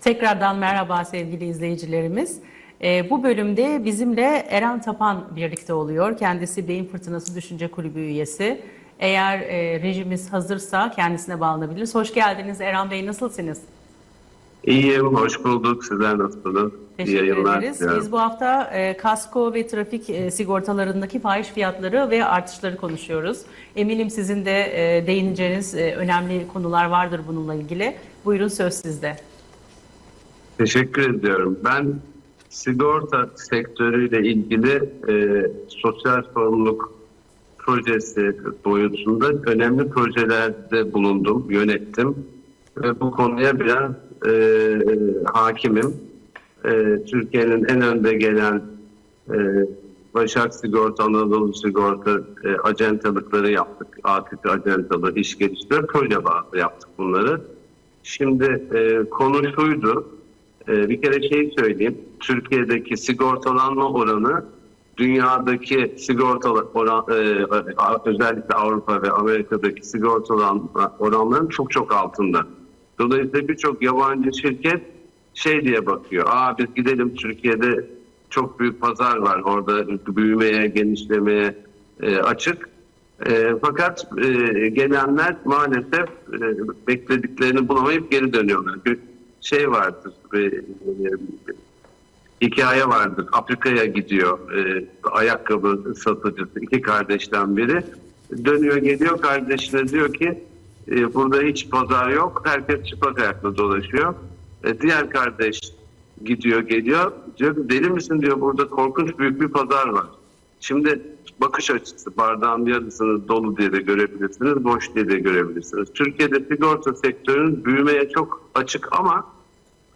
Tekrardan merhaba sevgili izleyicilerimiz. Ee, bu bölümde bizimle Eren Tapan birlikte oluyor. Kendisi Beyin Fırtınası Düşünce Kulübü üyesi. Eğer e, rejimiz hazırsa kendisine bağlanabiliriz. Hoş geldiniz Eren Bey, nasılsınız? İyiyim, hoş bulduk. Sizler nasılsınız? Teşekkür yayınlar ederiz. Biz bu hafta e, kasko ve trafik e, sigortalarındaki fahiş fiyatları ve artışları konuşuyoruz. Eminim sizin de e, değineceğiniz e, önemli konular vardır bununla ilgili. Buyurun söz sizde. Teşekkür ediyorum. Ben sigorta sektörüyle ilgili e, sosyal sorumluluk projesi boyutunda önemli projelerde bulundum, yönettim. Ve bu konuya biraz e, hakimim. E, Türkiye'nin en önde gelen e, Başak Sigorta, Anadolu Sigorta e, acentalıkları yaptık. ATP acentalı iş geliştirme proje yaptık bunları. Şimdi e, konu şuydu. E, bir kere şey söyleyeyim. Türkiye'deki sigortalanma oranı dünyadaki sigortalı oran, e, özellikle Avrupa ve Amerika'daki sigortalanma oranlarının çok çok altında. Dolayısıyla birçok yabancı şirket şey diye bakıyor. Aa biz gidelim Türkiye'de çok büyük pazar var. Orada büyümeye, genişlemeye e, açık. E, fakat gelenler maalesef beklediklerini bulamayıp geri dönüyorlar. Şey vardır, bir, e, hikaye vardır. Afrika'ya gidiyor e, ayakkabı satıcısı iki kardeşten biri. Dönüyor geliyor kardeşine diyor ki e, burada hiç pazar yok. Herkes çıplak ayakla dolaşıyor. E, diğer kardeş gidiyor geliyor. Diyor deli misin diyor burada korkunç büyük bir pazar var. Şimdi bakış açısı bardağın yarısını dolu diye de görebilirsiniz, boş diye de görebilirsiniz. Türkiye'de sigorta sektörünün büyümeye çok açık ama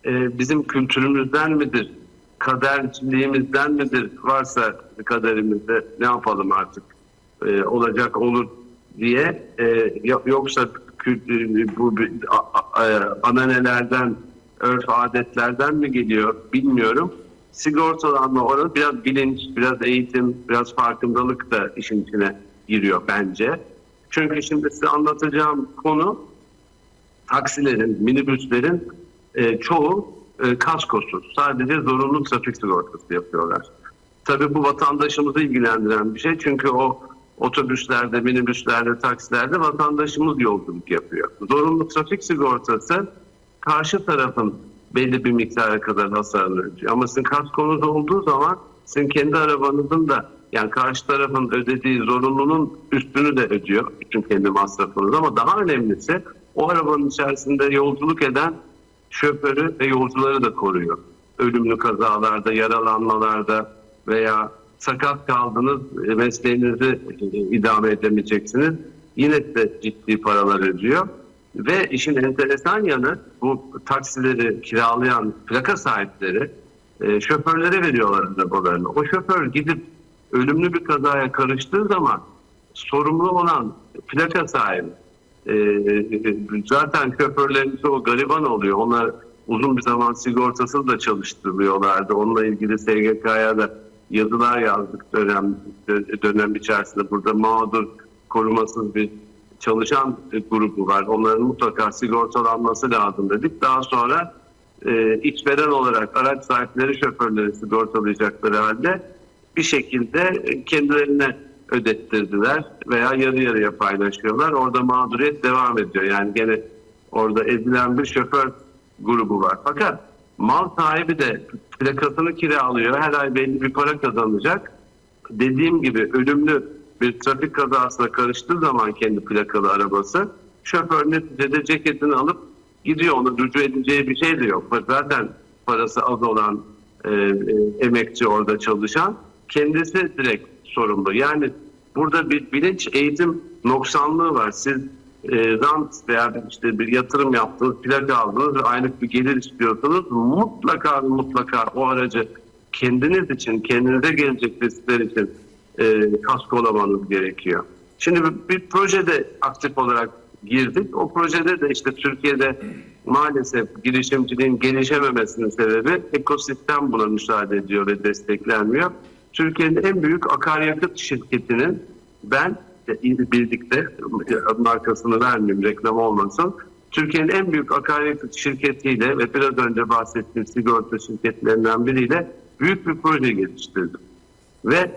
e, bizim kültürümüzden midir, kaderciliğimizden midir, varsa kaderimizde ne yapalım artık e, olacak olur diye e, yo- yoksa kült- bu a- a- e, ananelerden, örf adetlerden mi geliyor bilmiyorum. Sigortalanma oranı biraz bilinç, biraz eğitim, biraz farkındalık da işin içine giriyor bence. Çünkü şimdi size anlatacağım konu taksilerin, minibüslerin e, çoğu e, kaskosuz. Sadece zorunlu trafik sigortası yapıyorlar. Tabii bu vatandaşımızı ilgilendiren bir şey. Çünkü o otobüslerde, minibüslerde, taksilerde vatandaşımız yolculuk yapıyor. Zorunlu trafik sigortası karşı tarafın belli bir miktara kadar hasarını ödüyor. Ama sizin kaskonuz olduğu zaman sizin kendi arabanızın da yani karşı tarafın ödediği zorunlunun üstünü de ödüyor. Bütün kendi masrafınız ama daha önemlisi o arabanın içerisinde yolculuk eden şoförü ve yolcuları da koruyor. Ölümlü kazalarda, yaralanmalarda veya sakat kaldınız, e, mesleğinizi e, idame edemeyeceksiniz. Yine de ciddi paralar ödüyor. Ve işin enteresan yanı bu taksileri kiralayan plaka sahipleri e, şoförlere veriyorlar arabalarını. O şoför gidip ölümlü bir kazaya karıştığı zaman sorumlu olan plaka sahibi e, zaten şoförlerin çoğu gariban oluyor. Onlar uzun bir zaman sigortasız da çalıştırılıyorlardı. Onunla ilgili SGK'ya da yazılar yazdık dönem dönem içerisinde. Burada mağdur korumasız bir çalışan grubu var. Onların mutlaka sigortalanması lazım dedik. Daha sonra e, işveren olarak araç sahipleri şoförleri sigortalayacakları halde bir şekilde kendilerine ödettirdiler veya yarı yarıya paylaşıyorlar. Orada mağduriyet devam ediyor. Yani gene orada ezilen bir şoför grubu var. Fakat mal sahibi de plakasını kiralıyor. Her ay belli bir para kazanacak. Dediğim gibi ölümlü bir trafik kazasına karıştığı zaman kendi plakalı arabası şoför neticede ceketini alıp gidiyor. Onu rücu edeceği bir şey de yok. Zaten parası az olan e, e, emekçi orada çalışan kendisi direkt sorumlu. Yani burada bir bilinç eğitim noksanlığı var. Siz e, rant veya işte bir yatırım yaptınız, plaka aldınız ve aylık bir gelir istiyorsanız mutlaka mutlaka o aracı kendiniz için, kendinize gelecek riskler için e, kaskolamanız gerekiyor. Şimdi bir, projede aktif olarak girdik. O projede de işte Türkiye'de maalesef girişimciliğin gelişememesinin sebebi ekosistem buna müsaade ediyor ve desteklenmiyor. Türkiye'nin en büyük akaryakıt şirketinin ben birlikte markasını vermeyeyim reklam olmasın. Türkiye'nin en büyük akaryakıt şirketiyle ve biraz önce bahsettiğim sigorta şirketlerinden biriyle büyük bir proje geliştirdim. Ve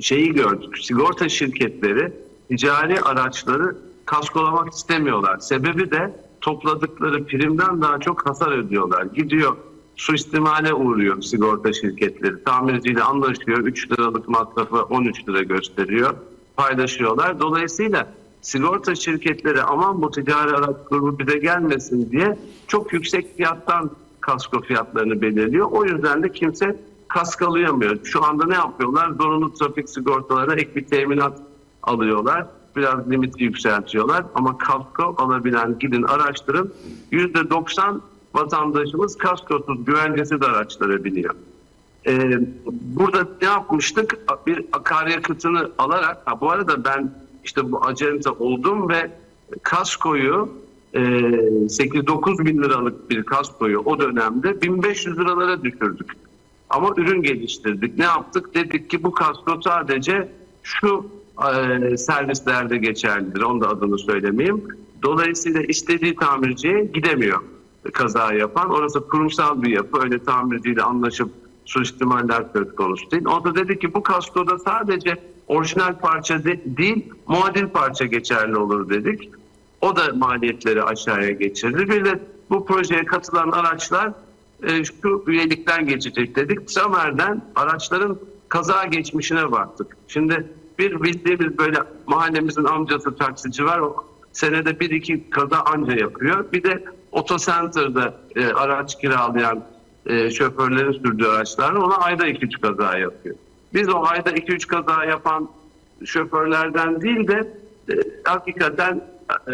şeyi gördük. Sigorta şirketleri ticari araçları kaskolamak istemiyorlar. Sebebi de topladıkları primden daha çok hasar ödüyorlar. Gidiyor suistimale uğruyor sigorta şirketleri. Tamirciyle anlaşıyor. 3 liralık masrafı 13 lira gösteriyor. Paylaşıyorlar. Dolayısıyla sigorta şirketleri aman bu ticari araç grubu bize gelmesin diye çok yüksek fiyattan kasko fiyatlarını belirliyor. O yüzden de kimse kaskalayamıyor. Şu anda ne yapıyorlar? Zorunlu trafik sigortalarına ek bir teminat alıyorlar. Biraz limiti yükseltiyorlar. Ama kasko alabilen gidin araştırın. %90 vatandaşımız kaskosuz güvencesiz araçlara biniyor. Ee, burada ne yapmıştık? Bir akaryakıtını alarak, ha, bu arada ben işte bu acente oldum ve kaskoyu e, 8-9 bin liralık bir kaskoyu o dönemde 1500 liralara düşürdük. Ama ürün geliştirdik. Ne yaptık? Dedik ki bu kasko sadece şu e, servislerde geçerlidir. Onun da adını söylemeyeyim. Dolayısıyla istediği tamirciye gidemiyor kaza yapan. Orası kurumsal bir yapı. Öyle tamirciyle anlaşıp suistimaller söz konusu değil. O da dedi ki bu kaskoda sadece orijinal parça de- değil, muadil parça geçerli olur dedik. O da maliyetleri aşağıya geçirdi. Bir de bu projeye katılan araçlar e, şu üyelikten geçecek dedik. Tramer'den araçların kaza geçmişine baktık. Şimdi bir bildiğimiz böyle mahallemizin amcası taksici var. O senede bir iki kaza anca yapıyor. Bir de otocenter'da e, araç kiralayan e, şoförlerin sürdüğü araçlar ona ayda iki üç kaza yapıyor. Biz o ayda iki üç kaza yapan şoförlerden değil de e, hakikaten e,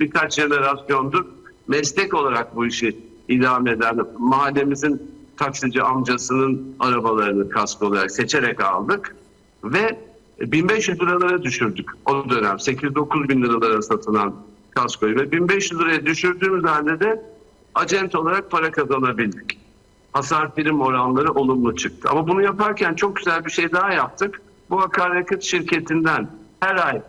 birkaç jenerasyondur meslek olarak bu işi idame eden mahallemizin taksici amcasının arabalarını kask olarak seçerek aldık ve 1500 liralara düşürdük o dönem 8-9 bin liralara satılan kaskoyu ve 1500 liraya düşürdüğümüz halde de acent olarak para kazanabildik. Hasar prim oranları olumlu çıktı. Ama bunu yaparken çok güzel bir şey daha yaptık. Bu akaryakıt şirketinden her ay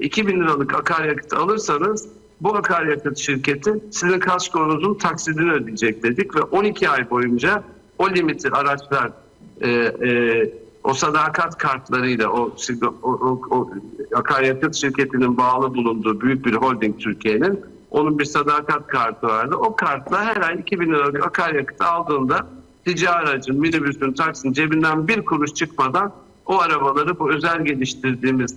2000 liralık akaryakıt alırsanız bu akaryakıt şirketi sizin kaskonuzun taksidini ödeyecek dedik ve 12 ay boyunca o limiti araçlar e, e, o sadakat kartlarıyla o, o, o, o akaryakıt şirketinin bağlı bulunduğu büyük bir holding Türkiye'nin onun bir sadakat kartı vardı. O kartla her ay 2000 liralık akaryakıt aldığında ticari aracın, minibüsün, taksinin cebinden bir kuruş çıkmadan o arabaları bu özel geliştirdiğimiz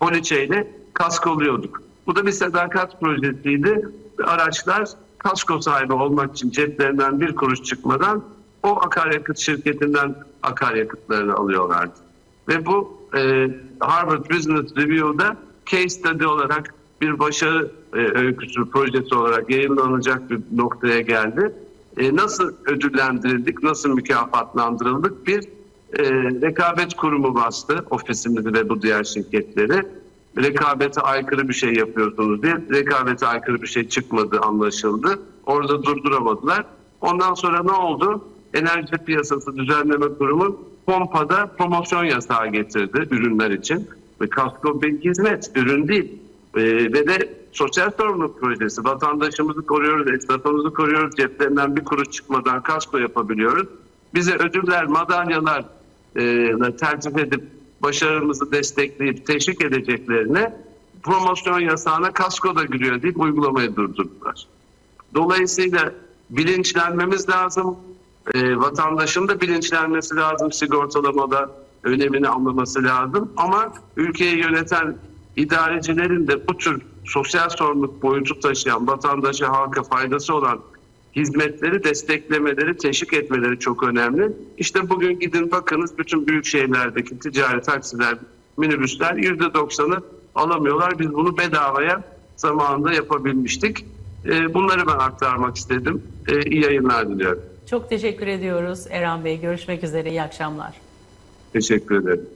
poliçeyle kaskoluyorduk. Bu da bir sadakat projesiydi. Araçlar kasko sahibi olmak için ceplerinden bir kuruş çıkmadan o akaryakıt şirketinden akaryakıtlarını alıyorlardı. Ve bu e, Harvard Business Review'da case study olarak bir başarı e, öyküsü projesi olarak yayınlanacak bir noktaya geldi. E, nasıl ödüllendirildik, nasıl mükafatlandırıldık? Bir e, rekabet kurumu bastı ofisimizi ve bu diğer şirketleri. Rekabete aykırı bir şey yapıyorsunuz diye rekabete aykırı bir şey çıkmadı anlaşıldı. Orada durduramadılar. Ondan sonra ne oldu? Enerji Piyasası Düzenleme Kurumu pompada promosyon yasağı getirdi ürünler için. Ve kasko bir hizmet, ürün değil. Ee, ve de sosyal sorumluluk projesi. Vatandaşımızı koruyoruz, esnafımızı koruyoruz. Ceplerinden bir kuruş çıkmadan kasko yapabiliyoruz. Bize ödüller, madalyalar e, tercih edip başarımızı destekleyip teşvik edeceklerine promosyon yasağına kasko da giriyor deyip uygulamayı durdurdular. Dolayısıyla bilinçlenmemiz lazım. E, vatandaşın da bilinçlenmesi lazım sigortalamada önemini anlaması lazım. Ama ülkeyi yöneten idarecilerin de bu tür sosyal sorumluluk boyutu taşıyan vatandaşa halka faydası olan hizmetleri desteklemeleri, teşvik etmeleri çok önemli. İşte bugün gidin bakınız bütün büyük şehirlerdeki ticari taksiler, minibüsler %90'ı alamıyorlar. Biz bunu bedavaya zamanında yapabilmiştik. Ee, Bunları ben aktarmak istedim. Ee, İyi yayınlar diliyorum. Çok teşekkür ediyoruz Eren Bey. Görüşmek üzere. İyi akşamlar. Teşekkür ederim.